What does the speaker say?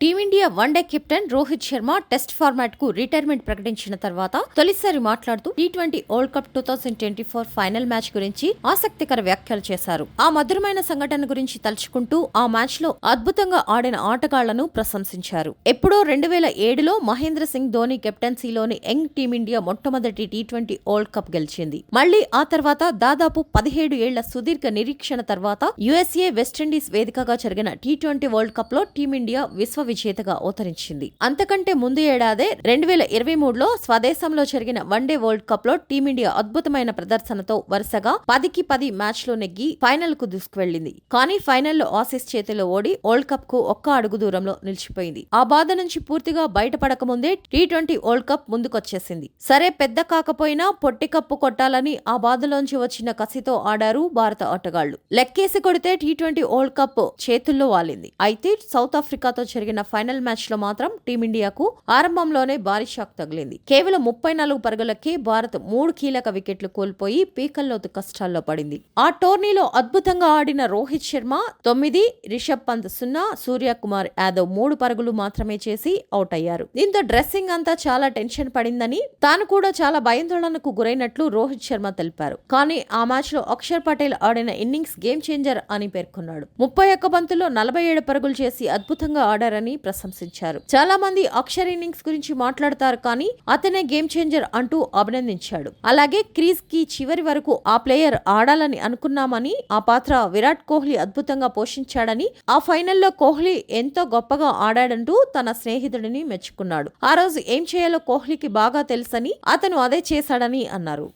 Team India one day captain Rohit Sharma test ఫార్మాట్కు retirement ప్రకటించిన తర్వాత తొలిసారి మాట్లాడుతూ T twenty World Cup two thousand twenty four final match గురించి ఆసక్తికర వ్యాఖ్యలు చేశారు. ఆ మధురమైన సంఘటన గురించి తలుచుకుంటూ ఆ మ్యాచ్లో అద్భుతంగా ఆడిన ఆటగాళ్ళను ప్రశంసించారు. ఎప్పుడో రెండు వేల ఏడులో మహేంద్ర సింగ్ ధోని కెప్టెన్సీలోని యంగ్ టీమిండియా మొట్టమొదటి టీ ట్వంటీ వరల్డ్ కప్ గెలిచింది. మళ్ళీ ఆ తర్వాత దాదాపు పదిహేడు ఏళ్ళ సుదీర్ఘ నిరీక్షణ తర్వాత యుఎస్ఏ వెస్టిండీస్ వేదికగా జరిగిన టీ ట్వంటీ వరల్డ్ కప్లో టీమిండియా విశ్వ విజేతగా అవతరించింది. అంతకంటే ముందు ఏడాదే రెండు వేల ఇరవై మూడులో స్వదేశంలో జరిగిన వన్డే వరల్డ్ కప్లో టీమిండియా అద్భుతమైన ప్రదర్శనతో వరుసగా పదికి పది మ్యాచ్లో నెగ్గి ఫైనల్కు దూసుకువెళ్ళింది కానీ ఫైనల్లో ఆసీస్ చేతిలో ఓడి వరల్డ్ కప్కు ఒక్క అడుగు దూరంలో నిలిచిపోయింది. ఆ బాధ నుంచి పూర్తిగా బయటపడక ముందే టీ ట్వంటీ వరల్డ్ కప్ ముందుకొచ్చేసింది. సరే పెద్ద కాకపోయినా పొట్టి కప్పు కొట్టాలని ఆ బాధలోంచి వచ్చిన కసితో ఆడారు భారత ఆటగాళ్ళు. లెక్కేసి కొడితే టీ ట్వంటీ వరల్డ్ కప్ చేతుల్లో వాలింది. అయితే సౌత్ ఆఫ్రికాతో జరిగిన ఫైనల్ మ్యాచ్లో మాత్రం టీమిండియాకు ఆరంభంలోనే భారీ షాక్ తగిలింది. కేవలం ముప్పై నాలుగు పరుగులకే భారత్ మూడు కీలక వికెట్లు కోల్పోయి పీకల్లోతు కష్టాల్లో పడింది. ఆ టోర్నీలో అద్భుతంగా ఆడిన రోహిత్ శర్మ తొమ్మిది రిషబ్ పంత్ సున్నా సూర్యకుమార్ యాదవ్ మూడు పరుగులు మాత్రమే చేసి అవుట్ అయ్యారు. దీంతో డ్రెస్సింగ్ అంతా చాలా టెన్షన్ పడిందని తాను కూడా చాలా భయాందోళనకు గురైనట్లు రోహిత్ శర్మ తెలిపారు. కానీ ఆ మ్యాచ్లో అక్షర్ పటేల్ ఆడిన ఇన్నింగ్స్ గేమ్ చేంజర్ అని పేర్కొన్నాడు. ముప్పై ఒక్క బంతుల్లో నలభై ఏడు పరుగులు చేసి అద్భుతంగా ఆడారని ప్రశంసించారు. చాలా మంది అక్షర్ ఇన్నింగ్స్ గురించి మాట్లాడతారు కానీ అతనే గేమ్ చేంజర్ అంటూ అభినందించాడు. అలాగే క్రీజ్కి చివరి వరకు ఆ ప్లేయర్ ఆడాలని అనుకున్నామని ఆ పాత్ర విరాట్ కోహ్లీ అద్భుతంగా పోషించాడని ఆ ఫైనల్లో కోహ్లీ ఎంతో గొప్పగా ఆడాడంటూ తన స్నేహితుడిని మెచ్చుకున్నాడు. ఆ రోజు ఏం చేయాలో కోహ్లీకి బాగా తెలుసని అతను అదే చేశాడని అన్నారు.